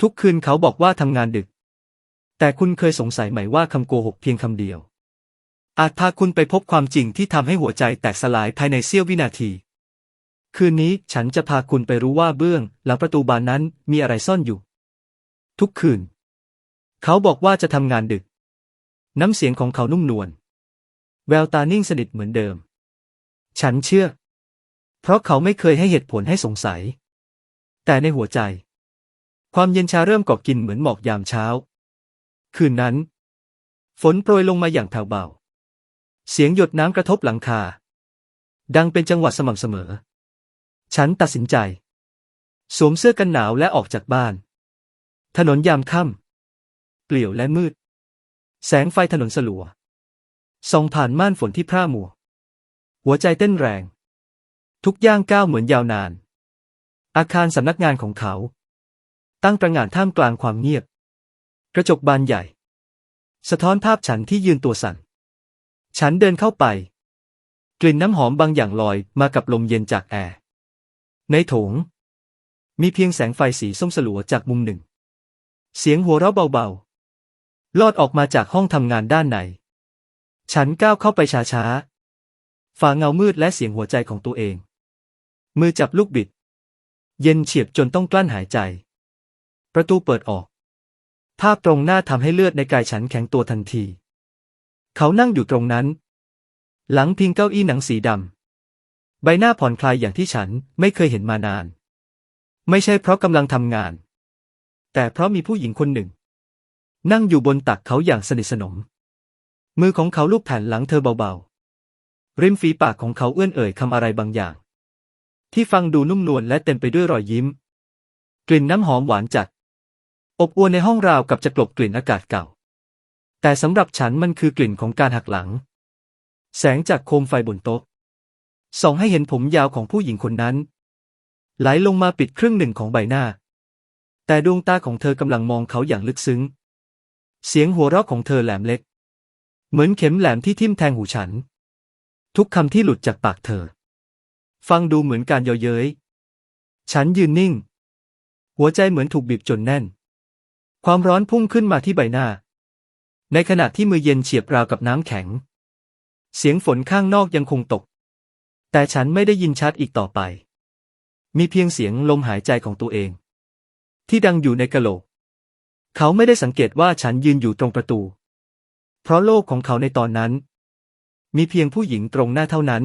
ทุกคืนเขาบอกว่าทำงานดึก แต่คุณเคยสงสัยไหมว่าคำโกหกเพียงคำเดียว อาจพาคุณไปพบความจริงที่ทำให้หัวใจแตกสลายภายในเสี้ยววินาที คืนนี้ฉันจะพาคุณไปรู้ว่าเบื้อง หลังประตูบานนั้นมีอะไรซ่อนอยู่ ทุกคืน เขาบอกว่าจะทำงานดึก น้ำเสียงของเขานุ่มนวลแววตานิ่งสนิทเหมือนเดิม ฉันเชื่อ เพราะเขาไม่เคยให้เหตุผลให้สงสัย แต่ในหัวใจ ความเย็นชาเริ่มก่อกินเหมือนหมอกยามเช้า คืนนั้น ฝนโปรยลงมาอย่างแผ่วเบา เสียงหยดน้ำกระทบหลังคา ดังเป็นจังหวะสม่ำเสมอ ฉันตัดสินใจ สวมเสื้อกันหนาวและออกจากบ้าน ถนนยามค่ำเปลี่ยวและมืด แสงไฟถนนสลัวส่องผ่านม่านฝนที่พร่ามัว หัวใจเต้นแรง ทุกย่างก้าวเหมือนยาวนาน อาคารสำนักงานของเขา ตั้งประหง่านท่ามกลางความเงียบ กระจกบานใหญ่ สะท้อนภาพฉันที่ยืนตัวสั่น ฉันเดินเข้าไป กลิ่นน้ำหอมบางอย่างลอยมากับลมเย็นจากแอร์ ในโถง มีเพียงแสงไฟสีส้มสลัวจากมุมหนึ่ง เสียงหัวเราะเบาๆ ลอดออกมาจากห้องทำงานด้านใน ฉันก้าวเข้าไปช้าๆ ฝ่าเงามืดและเสียงหัวใจของตัวเอง มือจับลูกบิด เย็นเฉียบจนต้องกลั้นหายใจ ประตูเปิดออก ภาพตรงหน้าทำให้เลือดในกายฉันแข็งตัวทันที เขานั่งอยู่ตรงนั้น หลังพิงเก้าอี้หนังสีดำ ใบหน้าผ่อนคลายอย่างที่ฉันไม่เคยเห็นมานาน ไม่ใช่เพราะกำลังทำงาน แต่เพราะมีผู้หญิงคนหนึ่ง นั่งอยู่บนตักเขาอย่างสนิทสนม มือของเขาลูบแผ่นหลังเธอเบาๆ ริมฝีปากของเขาเอื้อนเอ่ยคำอะไรบางอย่าง ที่ฟังดูนุ่มนวลและเต็มไปด้วยรอยยิ้ม กลิ่นน้ำหอมหวานจัด อบอวลในห้องราวกับจะกลบกลิ่นอากาศเก่า แต่สำหรับฉันมันคือกลิ่นของการหักหลัง แสงจากโคมไฟบนโต๊ะส่องให้เห็นผมยาวของผู้หญิงคนนั้น ไหลลงมาปิดครึ่งหนึ่งของใบหน้า แต่ดวงตาของเธอกำลังมองเขาอย่างลึกซึ้ง เสียงหัวเราะของเธอแหลมเล็ก เหมือนเข็มแหลมที่ทิ่มแทงหูฉัน ทุกคำที่หลุดจากปากเธอ ฟังดูเหมือนการเยาะเย้ย ฉันยืนนิ่ง หัวใจเหมือนถูกบีบจนแน่น ความร้อนพุ่งขึ้นมาที่ใบหน้า ในขณะที่มือเย็นเฉียบราวกับน้ำแข็ง เสียงฝนข้างนอกยังคงตก แต่ฉันไม่ได้ยินชัดอีกต่อไป มีเพียงเสียงลมหายใจของตัวเอง ที่ดังอยู่ในกะโหลก เขาไม่ได้สังเกตว่าฉันยืนอยู่ตรงประตู เพราะโลกของเขาในตอนนั้น มีเพียงผู้หญิงตรงหน้าเท่านั้น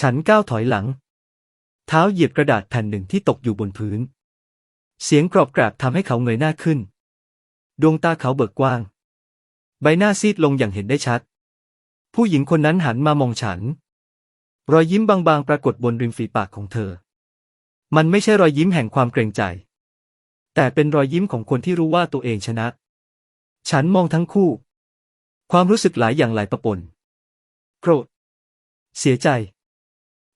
ฉันก้าวถอยหลัง เท้าเหยียบกระดาษแผ่นหนึ่งที่ตกอยู่บนพื้น เสียงกรอบกราบทำให้เขาเงยหน้าขึ้น ดวงตาเขาเบิกกว้าง ใบหน้าซีดลงอย่างเห็นได้ชัด ผู้หญิงคนนั้นหันมามองฉัน รอยยิ้มบางๆ ปรากฏบนริมฝีปากของเธอ มันไม่ใช่รอยยิ้มแห่งความเกรงใจ แต่เป็นรอยยิ้มของคนที่รู้ว่าตัวเองชนะ ฉันมองทั้งคู่ ความรู้สึกหลายอย่างหลายประปนโกรธ เสียใจ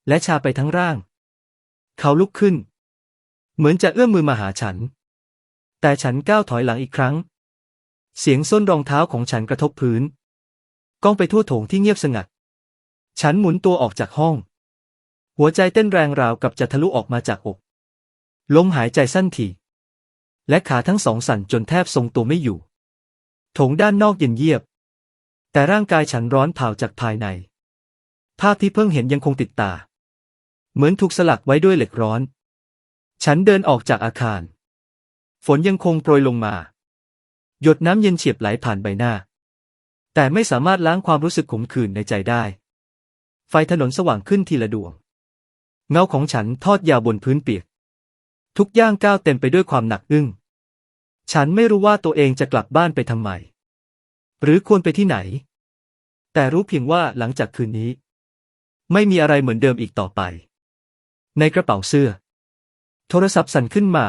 และชาไปทั้งร่าง เขาลุกขึ้น เหมือนจะเอื้อมมือมาหาฉัน แต่ฉันก้าวถอยหลังอีกครั้ง เสียงส้นรองเท้าของฉันกระทบพื้น ก้องไปทั่วโถงที่เงียบสงัด ฉันหมุนตัวออกจากห้อง หัวใจเต้นแรงราวกับจะทะลุออกมาจากอก ลมหายใจสั้นถี่และขาทั้งสองสั่นจนแทบทรงตัวไม่อยู่ โถงด้านนอกเย็นเยียบ แต่ร่างกายฉันร้อนเผาจากภายใน ภาพที่เพิ่งเห็นยังคงติดตา เหมือนถูกสลักไว้ด้วยเหล็กร้อน ฉันเดินออกจากอาคาร ฝนยังคงโปรยลงมา หยดน้ำเย็นเฉียบไหลผ่านใบหน้า แต่ไม่สามารถล้างความรู้สึกขมขื่นในใจได้ ไฟถนนสว่างขึ้นทีละดวง เงาของฉันทอดยาวบนพื้นเปียก ทุกย่างก้าวเต็มไปด้วยความหนักอึ้ง ฉันไม่รู้ว่าตัวเองจะกลับบ้านไปทำไม หรือควรไปที่ไหน แต่รู้เพียงว่าหลังจากคืนนี้ ไม่มีอะไรเหมือนเดิมอีกต่อไป ในกระเป๋าเสื้อ โทรศัพท์สั่นขึ้นมา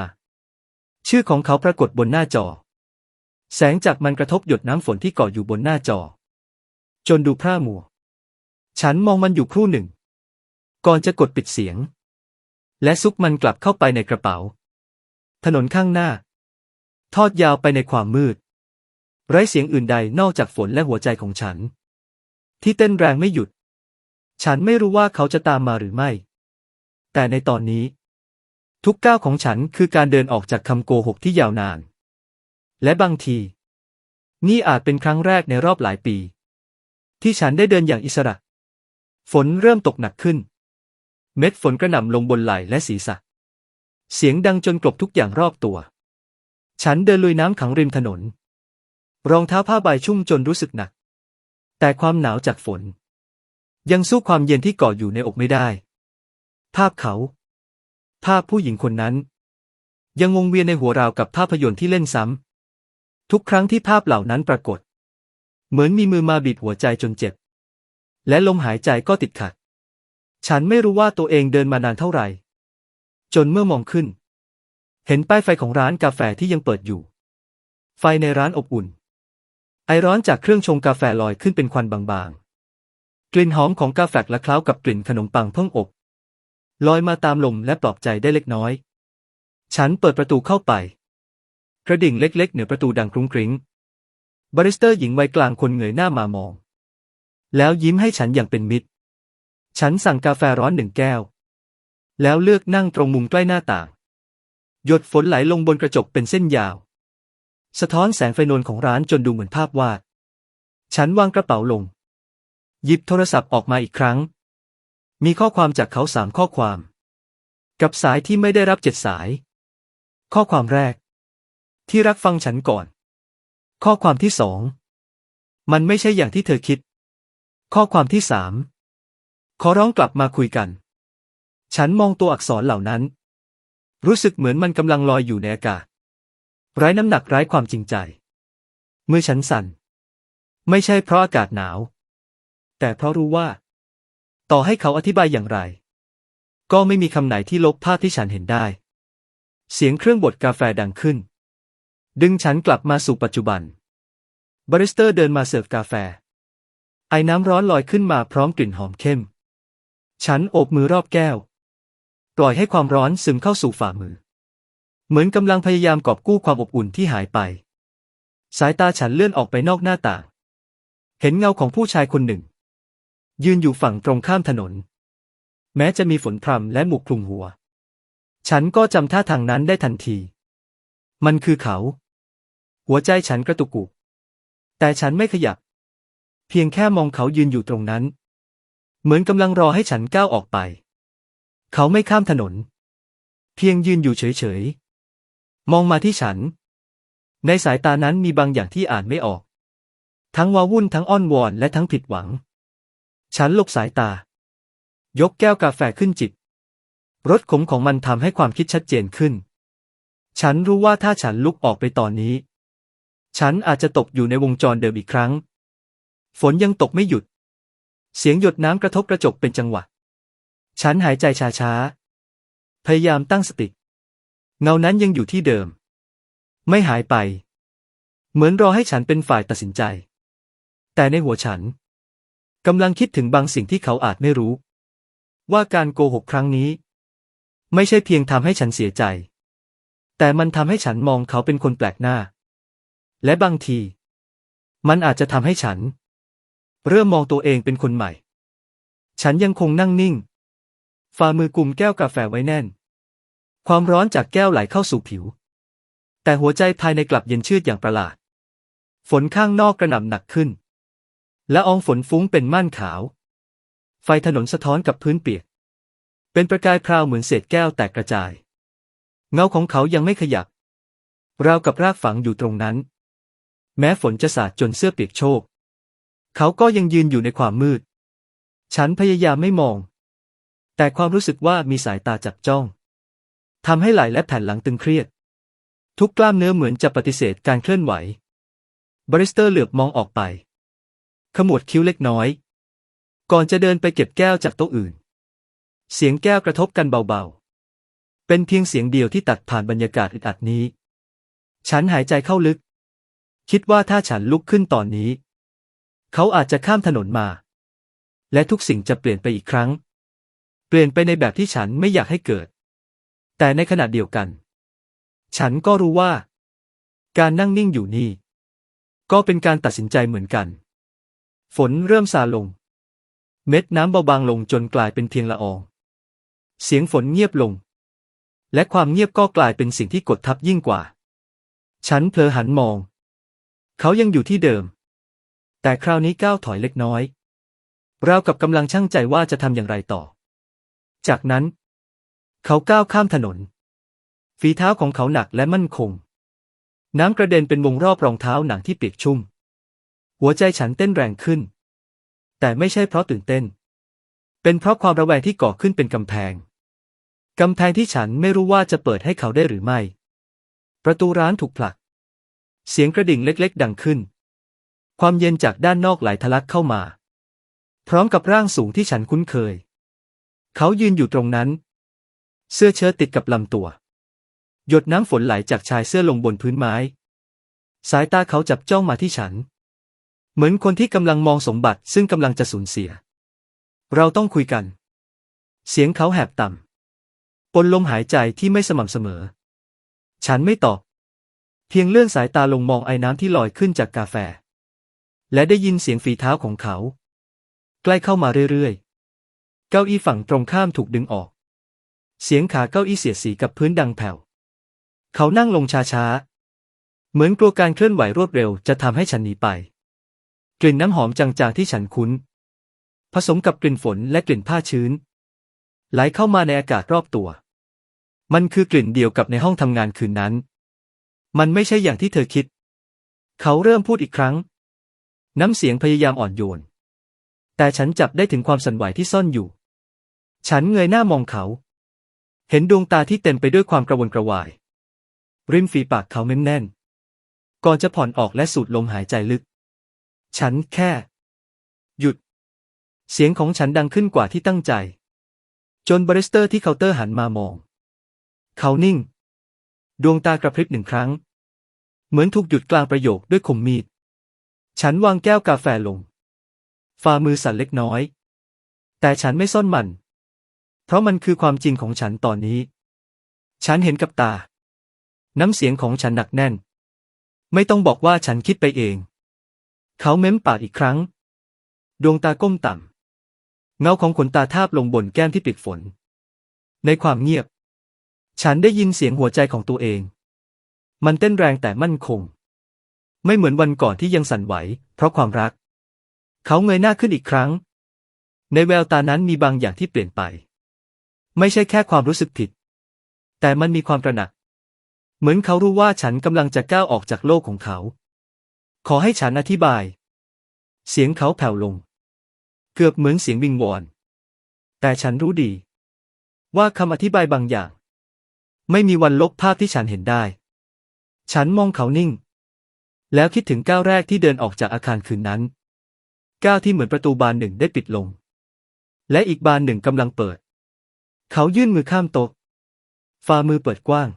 ชื่อของเขาปรากฏบนหน้าจอ แสงจากมันกระทบหยดน้ำฝนที่เกาะอยู่บนหน้าจอ จนดูพร่ามัว ฉันมองมันอยู่ครู่หนึ่ง ก่อนจะกดปิดเสียง และซุกมันกลับเข้าไปในกระเป๋า ถนนข้างหน้า ทอดยาวไปในความมืด ไร้เสียงอื่นใดนอกจากฝนและหัวใจของฉัน ที่เต้นแรงไม่หยุด ฉันไม่รู้ว่าเขาจะตามมาหรือไม่ แต่ในตอนนี้ ทุกก้าวของฉันคือการเดินออกจากคำโกหกที่ยาวนาน และบางที นี่อาจเป็นครั้งแรกในรอบหลายปี ที่ฉันได้เดินอย่างอิสระ ฝนเริ่มตกหนักขึ้น เม็ดฝนกระหน่ำลงบนไหล่และศีรษะ เสียงดังจนกลบทุกอย่างรอบตัว ฉันเดินลุยน้ำขังริมถนน รองเท้าผ้าใบชุ่มจนรู้สึกหนัก แต่ความหนาวจากฝน ยังสู้ความเย็นที่เกาะอยู่ในอกไม่ได้ ภาพเขา ภาพผู้หญิงคนนั้น ยังวงเวียนในหัวราวกับภาพยนตร์ที่เล่นซ้ำ ทุกครั้งที่ภาพเหล่านั้นปรากฏ เหมือนมีมือมาบีบหัวใจจนเจ็บ และลมหายใจก็ติดขัด ฉันไม่รู้ว่าตัวเองเดินมานานเท่าไหร่ จนเมื่อมองขึ้น เห็นป้ายไฟของร้านกาแฟที่ยังเปิดอยู่ ไฟในร้านอบอุ่น ไอร้อนจากเครื่องชงกาแฟลอยขึ้นเป็นควันบางๆ กลิ่นหอมของกาแฟและเคล้ากับกลิ่นขนมปังเพิ่งอบ ลอยมาตามลมและปลอบใจได้เล็กน้อย ฉันเปิดประตูเข้าไป กระดิ่งเล็กๆ เหนือประตูดังกรุ้งกริ้ง บาริสเตอร์หญิงวัยกลางคนเงยหน้ามามอง แล้วยิ้มให้ฉันอย่างเป็นมิตร ฉันสั่งกาแฟร้อนหนึ่งแก้ว แล้วเลือกนั่งตรงมุมใกล้หน้าต่าง หยดฝนไหลลงบนกระจกเป็นเส้นยาว สะท้อนแสงไฟนวลของร้านจนดูเหมือนภาพวาด ฉันวางกระเป๋าลง หยิบโทรศัพท์ออกมาอีกครั้ง มีข้อความจากเขาสามข้อความ กับสายที่ไม่ได้รับเจ็ดสาย ข้อความแรก ที่รักฟังฉันก่อน ข้อความที่สองมันไม่ใช่อย่างที่เธอคิด ข้อความที่สามขอร้องกลับมาคุยกัน ฉันมองตัวอักษรเหล่านั้น รู้สึกเหมือนมันกำลังลอยอยู่ในอากาศไร้น้ำหนักไร้ความจริงใจเมื่อฉันสั่น ไม่ใช่เพราะอากาศหนาว แต่เพราะรู้ว่า ต่อให้เขาอธิบายอย่างไร ก็ไม่มีคำไหนที่ลบภาพที่ฉันเห็นได้ เสียงเครื่องบดกาแฟดังขึ้น ดึงฉันกลับมาสู่ปัจจุบัน บาริสเตอร์เดินมาเสิร์ฟกาแฟ ไอ้น้ำร้อนลอยขึ้นมาพร้อมกลิ่นหอมเข้ม ฉันโอบมือรอบแก้ว ปล่อยให้ความร้อนซึมเข้าสู่ฝ่ามือ เหมือนกำลังพยายามกอบกู้ความอบอุ่นที่หายไป สายตาฉันเลื่อนออกไปนอกหน้าต่าง เห็นเงาของผู้ชายคนหนึ่ง ยืนอยู่ฝั่งตรงข้ามถนน แม้จะมีฝนพรำและหมวกคลุมหัว ฉันก็จำท่าทางนั้นได้ทันที มันคือเขา หัวใจฉันกระตุกกุกแต่ฉันไม่ขยับ เพียงแค่มองเขายืนอยู่ตรงนั้น เหมือนกำลังรอให้ฉันก้าวออกไป เขาไม่ข้ามถนน เพียงยืนอยู่เฉยๆ มองมาที่ฉัน ในสายตานั้นมีบางอย่างที่อ่านไม่ออก ทั้งวาวุ่นทั้งอ้อนวอนและทั้งผิดหวัง ฉันหลบสายตา ยกแก้วกาแฟขึ้นจิบรสขมของมันทำให้ความคิดชัดเจนขึ้น ฉันรู้ว่าถ้าฉันลุกออกไปตอนนี้ ฉันอาจจะตกอยู่ในวงจรเดิมอีกครั้ง ฝนยังตกไม่หยุด เสียงหยดน้ำกระทบกระจกเป็นจังหวะ ฉันหายใจช้าๆ พยายามตั้งสติ เงานั้นยังอยู่ที่เดิม ไม่หายไป เหมือนรอให้ฉันเป็นฝ่ายตัดสินใจ แต่ในหัวฉัน กำลังคิดถึงบางสิ่งที่เขาอาจไม่รู้ ว่าการโกหกครั้งนี้ ไม่ใช่เพียงทำให้ฉันเสียใจ แต่มันทำให้ฉันมองเขาเป็นคนแปลกหน้า และบางที มันอาจจะทำให้ฉัน เริ่มมองตัวเองเป็นคนใหม่ ฉันยังคงนั่งนิ่ง ฝ่ามือกุมแก้วกาแฟไว้แน่น ความร้อนจากแก้วไหลเข้าสู่ผิว แต่หัวใจภายในกลับเย็นชืดอย่างประหลาด ฝนข้างนอกกระหน่ำหนักขึ้น และอองฝนฟุ้งเป็นม่านขาว ไฟถนนสะท้อนกับพื้นเปียก เป็นประกายพราวเหมือนเศษแก้วแตกกระจาย เงาของเขายังไม่ขยับ ราวกับรากฝังอยู่ตรงนั้น แม้ฝนจะสาดจนเสื้อเปียกโชก เขาก็ยังยืนอยู่ในความมืด ฉันพยายามไม่มอง แต่ความรู้สึกว่ามีสายตาจับจ้องทำให้ไหล่และแผ่นหลังตึงเครียด ทุกกล้ามเนื้อเหมือนจะปฏิเสธการเคลื่อนไหว บริสเตอร์เหลือบมองออกไป ขมวดคิ้วเล็กน้อย ก่อนจะเดินไปเก็บแก้วจากโต๊ะอื่น เสียงแก้วกระทบกันเบาๆ เป็นเพียงเสียงเดียวที่ตัดผ่านบรรยากาศอึดอัดนี้ ฉันหายใจเข้าลึก คิดว่าถ้าฉันลุกขึ้นตอนนี้ เขาอาจจะข้ามถนนมา และทุกสิ่งจะเปลี่ยนไปอีกครั้ง เปลี่ยนไปในแบบที่ฉันไม่อยากให้เกิด แต่ในขณะเดียวกัน ฉันก็รู้ว่า การนั่งนิ่งอยู่นี่ ก็เป็นการตัดสินใจเหมือนกัน ฝนเริ่มซาลง เม็ดน้ำเบาบางลงจนกลายเป็นเพียงละออง เสียงฝนเงียบลง และความเงียบก็กลายเป็นสิ่งที่กดทับยิ่งกว่า ฉันเพลอหันมอง เขายังอยู่ที่เดิม แต่คราวนี้ก้าวถอยเล็กน้อยราวกับกำลังช่างใจว่าจะทำอย่างไรต่อ จากนั้น เขาก้าวข้ามถนน ฝีเท้าของเขาหนักและมั่นคง น้ำกระเด็นเป็นวงรอบรองเท้าหนังที่เปียกชุ่ม หัวใจฉันเต้นแรงขึ้น แต่ไม่ใช่เพราะตื่นเต้น เป็นเพราะความระแวงที่ก่อขึ้นเป็นกำแพง กำแพงที่ฉันไม่รู้ว่าจะเปิดให้เขาได้หรือไม่ ประตูร้านถูกผลัก เสียงกระดิ่งเล็กๆ ดังขึ้น ความเย็นจากด้านนอกไหลทะลักเข้ามา พร้อมกับร่างสูงที่ฉันคุ้นเคย เขายืนอยู่ตรงนั้น เสื้อเชิ้ตติดกับลำตัว หยดน้ำฝนไหลจากชายเสื้อลงบนพื้นไม้ สายตาเขาจับจ้องมาที่ฉัน เหมือนคนที่กำลังมองสมบัติซึ่งกำลังจะสูญเสีย เราต้องคุยกัน เสียงเขาแหบต่ำปนลมหายใจที่ไม่สม่ำเสมอ ฉันไม่ตอบ เพียงเลื่อนสายตาลงมองไอ้น้ำที่ลอยขึ้นจากกาแฟ และได้ยินเสียงฝีเท้าของเขา ใกล้เข้ามาเรื่อยๆ เก้าอี้ฝั่งตรงข้ามถูกดึงออก เสียงขาเก้าอี้เสียดสีกับพื้นดังแผ่ว เขานั่งลงช้าๆ เหมือนกลัวการเคลื่อนไหวรวดเร็วจะทำให้ฉันหนีไป กลิ่นน้ำหอมจางๆที่ฉันคุ้น ผสมกับกลิ่นฝนและกลิ่นผ้าชื้น ไหลเข้ามาในอากาศรอบตัว มันคือกลิ่นเดียวกับในห้องทำงานคืนนั้น มันไม่ใช่อย่างที่เธอคิด เขาเริ่มพูดอีกครั้ง น้ำเสียงพยายามอ่อนโยน แต่ฉันจับได้ถึงความสั่นไหวที่ซ่อนอยู่ ฉันเงยหน้ามองเขา เห็นดวงตาที่เต็มไปด้วยความกระวนกระวาย ริมฝีปากเขาเม้มแน่นก่อนจะผ่อนออกและสูดลมหายใจลึก ฉันแค่ หยุด เสียงของฉันดังขึ้นกว่าที่ตั้งใจ จนบริสเตอร์ที่เคาน์เตอร์หันมามอง เขานิ่ง ดวงตากระพริบหนึ่งครั้ง เหมือนถูกหยุดกลางประโยคด้วยคมมีด ฉันวางแก้วกาแฟลง ฝ่ามือสั่นเล็กน้อย แต่ฉันไม่ซ่อนมัน เพราะมันคือความจริงของฉันตอนนี้ ฉันเห็นกับตา น้ำเสียงของฉันหนักแน่น ไม่ต้องบอกว่าฉันคิดไปเอง เขาเม้มปากอีกครั้ง ดวงตาก้มต่ำ เงาของขนตาทาบลงบนแก้มที่ปิดฝน ในความเงียบ ฉันได้ยินเสียงหัวใจของตัวเอง มันเต้นแรงแต่มั่นคง ไม่เหมือนวันก่อนที่ยังสั่นไหว เพราะความรัก เขาเงยหน้าขึ้นอีกครั้ง ในแววตานั้นมีบางอย่างที่เปลี่ยนไป ไม่ใช่แค่ความรู้สึกผิด แต่มันมีความตระหนัก เหมือนเขารู้ว่าฉันกำลังจะก้าวออกจากโลกของเขา ขอให้ฉันอธิบาย เสียงเขาแผ่วลง เกือบเหมือนเสียงวิงวอน แต่ฉันรู้ดี ว่าคำอธิบายบางอย่าง ไม่มีวันลบภาพที่ฉันเห็นได้ ฉันมองเขานิ่ง แล้วคิดถึงก้าวแรกที่เดินออกจากอาคารคืนนั้น ก้าวที่เหมือนประตูบานหนึ่งได้ปิดลง และอีกบานหนึ่งกำลังเปิด เขายื่นมือข้ามโต๊ะฝ่ามือเปิดกว้าง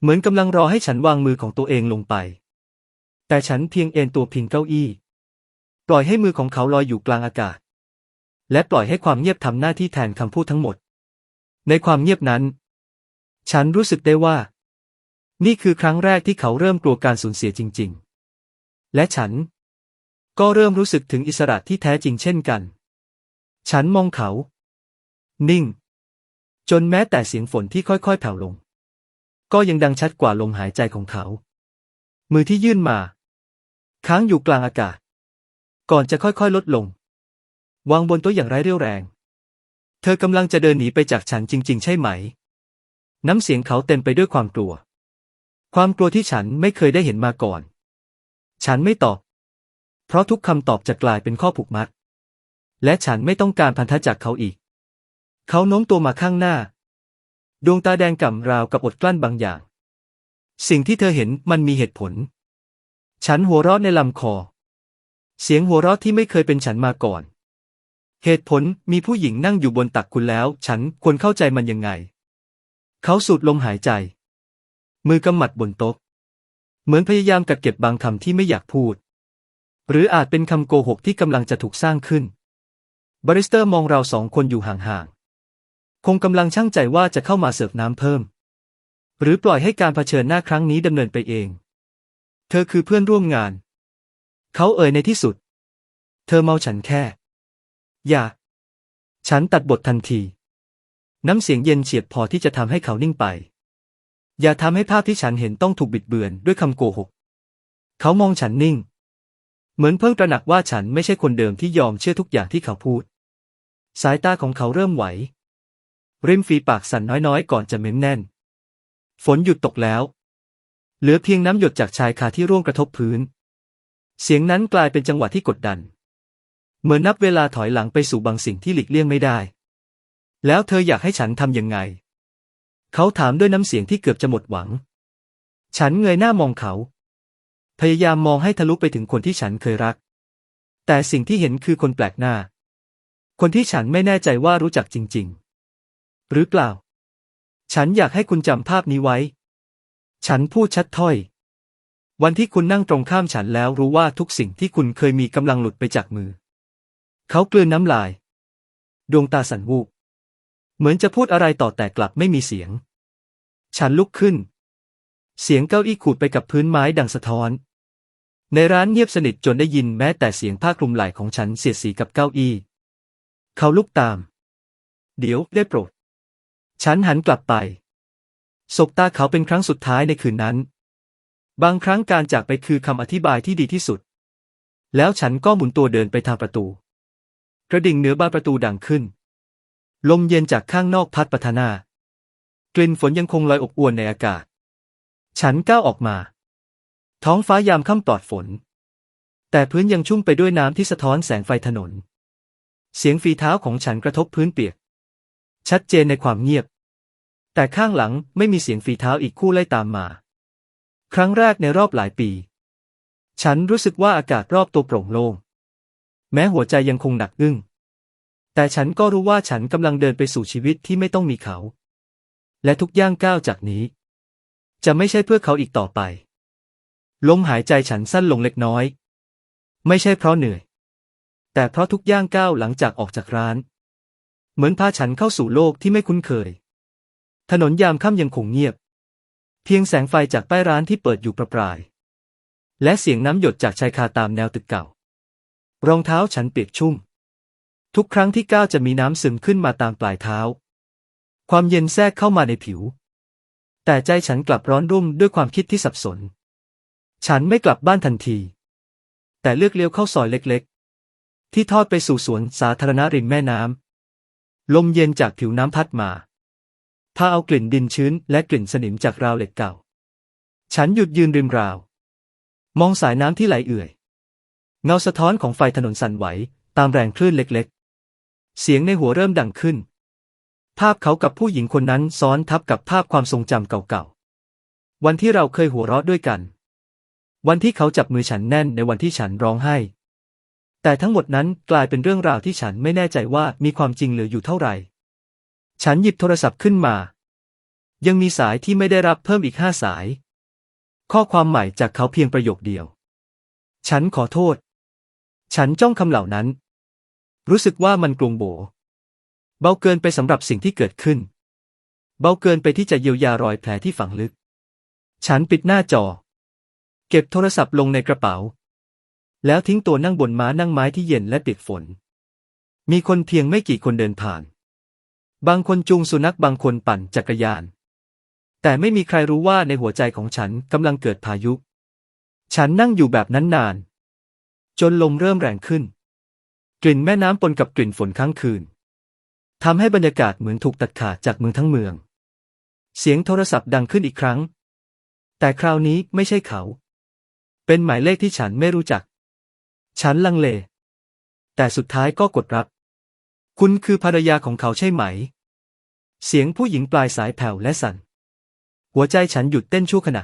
เหมือนกำลังรอให้ฉันวางมือของตัวเองลงไป แต่ฉันเพียงเอนตัวพิงเก้าอี้ ปล่อยให้มือของเขาลอยอยู่กลางอากาศ และปล่อยให้ความเงียบทำหน้าที่แทนคำพูดทั้งหมด ในความเงียบนั้น ฉันรู้สึกได้ว่า นี่คือครั้งแรกที่เขาเริ่มกลัวการสูญเสียจริง ๆ และฉัน ก็เริ่มรู้สึกถึงอิสระที่แท้จริงเช่นกัน ฉันมองเขา นิ่ง จนแม้แต่เสียงฝนที่ค่อยๆแผ่วลง ก็ยังดังชัดกว่าลมหายใจของเขา มือที่ยื่นมา ค้างอยู่กลางอากาศ ก่อนจะค่อยๆ ลดลง วางบนโต๊ะอย่างไร้เรี่ยวแรง เธอกำลังจะเดินหนีไปจากฉันจริง ๆ ใช่ไหม น้ำเสียงเขาเต็มไปด้วยความกลัว ความกลัวที่ฉันไม่เคยได้เห็นมาก่อน ฉันไม่ตอบ เพราะทุกคำตอบจะกลายเป็นข้อผูกมัด และฉันไม่ต้องการพันธะจากเขาอีก เขาโน้มตัวมาข้างหน้า ดวงตาแดงก่ำราวกับอดกลั้นบางอย่าง สิ่งที่เธอเห็นมันมีเหตุผล ฉันหัวเราะในลำคอ เสียงหัวเราะที่ไม่เคยเป็นฉันมาก่อน เหตุผลมีผู้หญิงนั่งอยู่บนตักคุณแล้ว ฉันควรเข้าใจมันยังไง เขาสูดลมหายใจ มือกำหมัดบนโต๊ะ เหมือนพยายามกักเก็บบางคำที่ไม่อยากพูด หรืออาจเป็นคำโกหกที่กำลังจะถูกสร้างขึ้น บาริสเตอร์มองเราสองคนอยู่ห่างๆ คงกำลังช่างใจว่าจะเข้ามาเสิร์ฟน้ำเพิ่ม หรือปล่อยให้การเผชิญหน้าครั้งนี้ดำเนินไปเอง เธอคือเพื่อนร่วมงาน เขาเอ่ยในที่สุด เธอเมาฉันแค่ อย่า ฉันตัดบททันที น้ำเสียงเย็นเฉียบพอที่จะทำให้เขานิ่งไป อย่าทำให้ภาพที่ฉันเห็นต้องถูกบิดเบือนด้วยคำโกหก เขามองฉันนิ่ง เหมือนเพิ่งตระหนักว่าฉันไม่ใช่คนเดิมที่ยอมเชื่อทุกอย่างที่เขาพูด สายตาของเขาเริ่มไหว ริมฝีปากสั่นน้อยๆ ก่อนจะเม้มแน่น ฝนหยุดตกแล้ว เหลือเพียงน้ำหยดจากชายคาที่ร่วงกระทบพื้น เสียงนั้นกลายเป็นจังหวะที่กดดัน เหมือนนับเวลาถอยหลังไปสู่บางสิ่งที่หลีกเลี่ยงไม่ได้ แล้วเธออยากให้ฉันทำยังไง เขาถามด้วยน้ำเสียงที่เกือบจะหมดหวัง ฉันเงยหน้ามองเขา พยายามมองให้ทะลุไปถึงคนที่ฉันเคยรัก แต่สิ่งที่เห็นคือคนแปลกหน้า คนที่ฉันไม่แน่ใจว่ารู้จักจริง ๆ หรือเปล่า ฉันอยากให้คุณจำภาพนี้ไว้ ฉันพูดชัดถ้อย วันที่คุณนั่งตรงข้ามฉันแล้วรู้ว่าทุกสิ่งที่คุณเคยมีกำลังหลุดไปจากมือ เขากลืนน้ำลาย ดวงตาสั่นวูบ เหมือนจะพูดอะไรต่อแต่กลับไม่มีเสียง ฉันลุกขึ้น เสียงเก้าอี้ขูดไปกับพื้นไม้ดังสะท้อน ในร้านเงียบสนิทจนได้ยินแม้แต่เสียงผ้าคลุมไหล่ของฉันเสียดสีกับเก้าอี้ เขาลุกตาม เดี๋ยวได้โปรด ฉันหันกลับไป สบตาเขาเป็นครั้งสุดท้ายในคืนนั้น บางครั้งการจากไปคือคำอธิบายที่ดีที่สุด แล้วฉันก็หมุนตัวเดินไปทางประตู กระดิ่งเหนือบานประตูดังขึ้น ลมเย็นจากข้างนอกพัดปะทนากลิ่นฝนยังคงลอยอบอวนในอากาศ ฉันก้าวออกมา ท้องฟ้ายามค่ำปลอดฝน แต่พื้นยังชุ่มไปด้วยน้ำที่สะท้อนแสงไฟถนน เสียงฝีเท้าของฉันกระทบพื้นเปียก ชัดเจนในความเงียบ แต่ข้างหลังไม่มีเสียงฝีเท้าอีกคู่ไล่ตามมา ครั้งแรกในรอบหลายปี ฉันรู้สึกว่าอากาศรอบตัวโปร่งโล่ง แม้หัวใจยังคงหนักอึ้ง แต่ฉันก็รู้ว่าฉันกำลังเดินไปสู่ชีวิตที่ไม่ต้องมีเขา และทุกย่างก้าวจากนี้ จะไม่ใช่เพื่อเขาอีกต่อไป ลมหายใจฉันสั้นลงเล็กน้อย ไม่ใช่เพราะเหนื่อย แต่เพราะทุกย่างก้าวหลังจากออกจากร้าน เหมือนพาฉันเข้าสู่โลกที่ไม่คุ้นเคย ถนนยามค่ำยังคงเงียบ เพียงแสงไฟจากป้ายร้านที่เปิดอยู่ประปราย และเสียงน้ำหยดจากชายคาตามแนวตึกเก่า รองเท้าฉันเปียกชุ่ม ทุกครั้งที่ก้าวจะมีน้ำซึมขึ้นมาตามปลายเท้า ความเย็นแทรกเข้ามาในผิว แต่ใจฉันกลับร้อนรุ่มด้วยความคิดที่สับสน ฉันไม่กลับบ้านทันที แต่เลือกเลี้ยวเข้าซอยเล็กๆ ที่ทอดไปสู่สวนสาธารณะริมแม่น้ำลมเย็นจากผิวน้ำพัดมา พาเอากลิ่นดินชื้นและกลิ่นสนิมจากราวเหล็กเก่า ฉันหยุดยืนริมราว มองสายน้ำที่ไหลเอื่อย เงาสะท้อนของไฟถนนสั่นไหว ตามแรงคลื่นเล็กๆ เสียงในหัวเริ่มดังขึ้น ภาพเขากับผู้หญิงคนนั้นซ้อนทับกับภาพความทรงจำเก่าๆ วันที่เราเคยหัวเราะด้วยกัน วันที่เขาจับมือฉันแน่นในวันที่ฉันร้องไห้ แต่ทั้งหมดนั้นกลายเป็นเรื่องราวที่ฉันไม่แน่ใจว่ามีความจริงเหลืออยู่เท่าไหร่ ฉันหยิบโทรศัพท์ขึ้นมา ยังมีสายที่ไม่ได้รับเพิ่มอีกห้าสาย ข้อความใหม่จากเขาเพียงประโยคเดียว ฉันขอโทษ ฉันจ้องคำเหล่านั้น รู้สึกว่ามันกรุงโบ เบาเกินไปสำหรับสิ่งที่เกิดขึ้น เบาเกินไปที่จะเยียวยารอยแผลที่ฝังลึก ฉันปิดหน้าจอ เก็บโทรศัพท์ลงในกระเป๋า แล้วทิ้งตัวนั่งบนม้านั่งไม้ที่เย็นและเปียกฝน มีคนเพียงไม่กี่คนเดินผ่าน บางคนจูงสุนัขบางคนปั่นจักรยาน แต่ไม่มีใครรู้ว่าในหัวใจของฉันกำลังเกิดพายุ ฉันนั่งอยู่แบบนั้นนาน จนลมเริ่มแรงขึ้น กลิ่นแม่น้ำปนกับกลิ่นฝนค้างคืนทำให้บรรยากาศเหมือนถูกตัดขาดจากเมืองทั้งเมือง เสียงโทรศัพท์ดังขึ้นอีกครั้ง แต่คราวนี้ไม่ใช่เขา เป็นหมายเลขที่ฉันไม่รู้จัก ฉันลังเล แต่สุดท้ายก็กดรับ คุณคือภรรยาของเขาใช่ไหม เสียงผู้หญิงปลายสายแผ่วและสั่น หัวใจฉันหยุดเต้นชั่วขณะ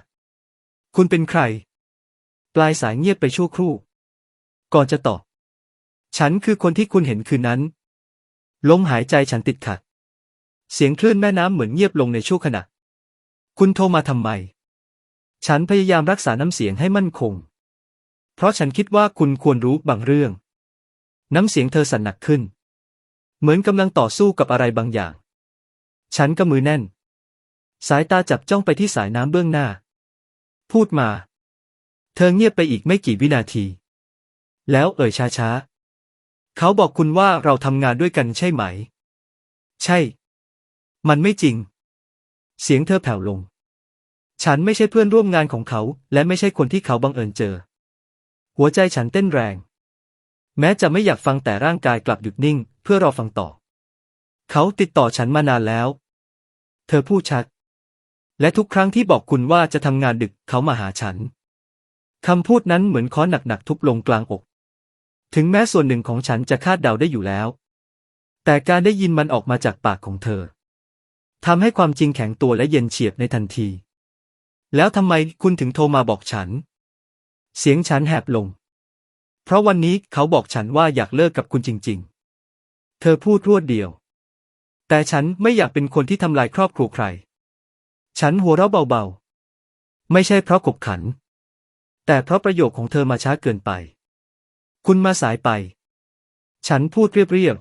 คุณเป็นใคร ปลายสายเงียบไปชั่วครู่ ก่อนจะตอบ ฉันคือคนที่คุณเห็นคืนนั้น ลมหายใจฉันติดขัด เสียงคลื่นแม่น้ำเหมือนเงียบลงในชั่วขณะ คุณโทรมาทำไม ฉันพยายามรักษาน้ำเสียงให้มั่นคง เพราะฉันคิดว่าคุณควรรู้บางเรื่อง น้ำเสียงเธอสั่นหนักขึ้น เหมือนกำลังต่อสู้กับอะไรบางอย่าง ฉันก็มือแน่น สายตาจับจ้องไปที่สายน้ำเบื้องหน้า พูดมา เธอเงียบไปอีกไม่กี่วินาที แล้วเอ่ยช้าๆ เขาบอกคุณว่าเราทำงานด้วยกันใช่ไหม ใช่ มันไม่จริง เสียงเธอแผ่วลง ฉันไม่ใช่เพื่อนร่วมงานของเขา และไม่ใช่คนที่เขาบังเอิญเจอ หัวใจฉันเต้นแรง แม้จะไม่อยากฟังแต่ร่างกายกลับหยุดนิ่ง เพื่อรอฟังต่อ เขาติดต่อฉันมานานแล้ว เธอพูดชัด และทุกครั้งที่บอกคุณว่าจะทำงานดึกเขามาหาฉันคำพูดนั้นเหมือนค้อนหนักๆทุบลงกลางอก ถึงแม้ส่วนหนึ่งของฉันจะคาดเดาได้อยู่แล้ว แต่การได้ยินมันออกมาจากปากของเธอทำให้ความจริงแข็งตัวและเย็นเฉียบในทันที แล้วทำไมคุณถึงโทรมาบอกฉัน เสียงฉันแหบลง เพราะวันนี้เขาบอกฉันว่าอยากเลิกกับคุณจริง ๆ เธอพูดรวดเดียว แต่ฉันไม่อยากเป็นคนที่ทำลายครอบครัวใคร ฉันหัวเราะเบาๆ ไม่ใช่เพราะขบขัน แต่เพราะประโยคของเธอมาช้าเกินไป คุณมาสายไป ฉันพูดเรียบ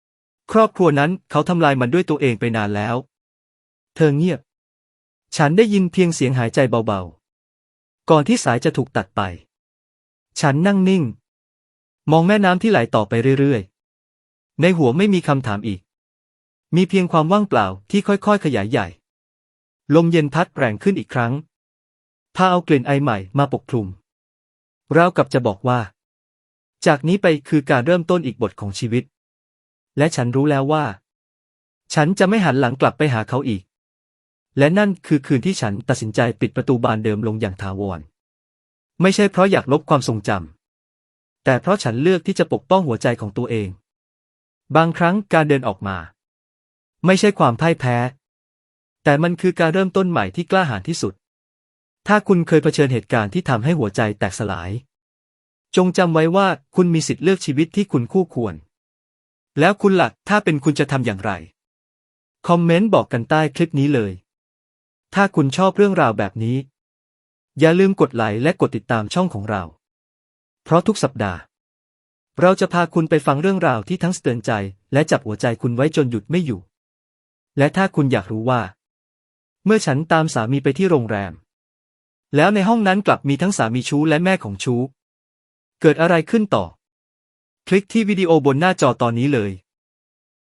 ๆ ครอบครัวนั้นเขาทำลายมันด้วยตัวเองไปนานแล้ว เธอเงียบ ฉันได้ยินเพียงเสียงหายใจเบาๆ ก่อนที่สายจะถูกตัดไป ฉันนั่งนิ่ง มองแม่น้ำที่ไหลต่อไปเรื่อยๆ ในหัวไม่มีคำถามอีก มีเพียงความว่างเปล่าที่ค่อยๆ ขยายใหญ่ ลมเย็นพัดแรงขึ้นอีกครั้ง พาเอากลิ่นไอใหม่มาปกคลุม ราวกับจะบอกว่า จากนี้ไปคือการเริ่มต้นอีกบทของชีวิต และฉันรู้แล้วว่า ฉันจะไม่หันหลังกลับไปหาเขาอีก และนั่นคือคืนที่ฉันตัดสินใจปิดประตูบานเดิมลงอย่างถาวร ไม่ใช่เพราะอยากลบความทรงจำแต่เพราะฉันเลือกที่จะปกป้องหัวใจของตัวเอง บางครั้งการเดินออกมา ไม่ใช่ความพ่ายแพ้ แต่มันคือการเริ่มต้นใหม่ที่กล้าหาญที่สุด ถ้าคุณเคยเผชิญเหตุการณ์ที่ทำให้หัวใจแตกสลาย จงจำไว้ว่าคุณมีสิทธิ์เลือกชีวิตที่คุณคู่ควร แล้วคุณหลักถ้าเป็นคุณจะทำอย่างไร คอมเมนต์บอกกันใต้คลิปนี้เลย ถ้าคุณชอบเรื่องราวแบบนี้ อย่าลืมกดไลค์และกดติดตามช่องของเรา เพราะทุกสัปดาห์ เราจะพาคุณไปฟังเรื่องราวที่ทั้งสะเตือนใจ และจับหัวใจคุณไว้จนหยุดไม่อยู่ และถ้าคุณอยากรู้ว่า เมื่อฉันตามสามีไปที่โรงแรม แล้วในห้องนั้นกลับมีทั้งสามีชู้และแม่ของชู้ เกิดอะไรขึ้นต่อ คลิกที่วิดีโอบนหน้าจอตอนนี้เลย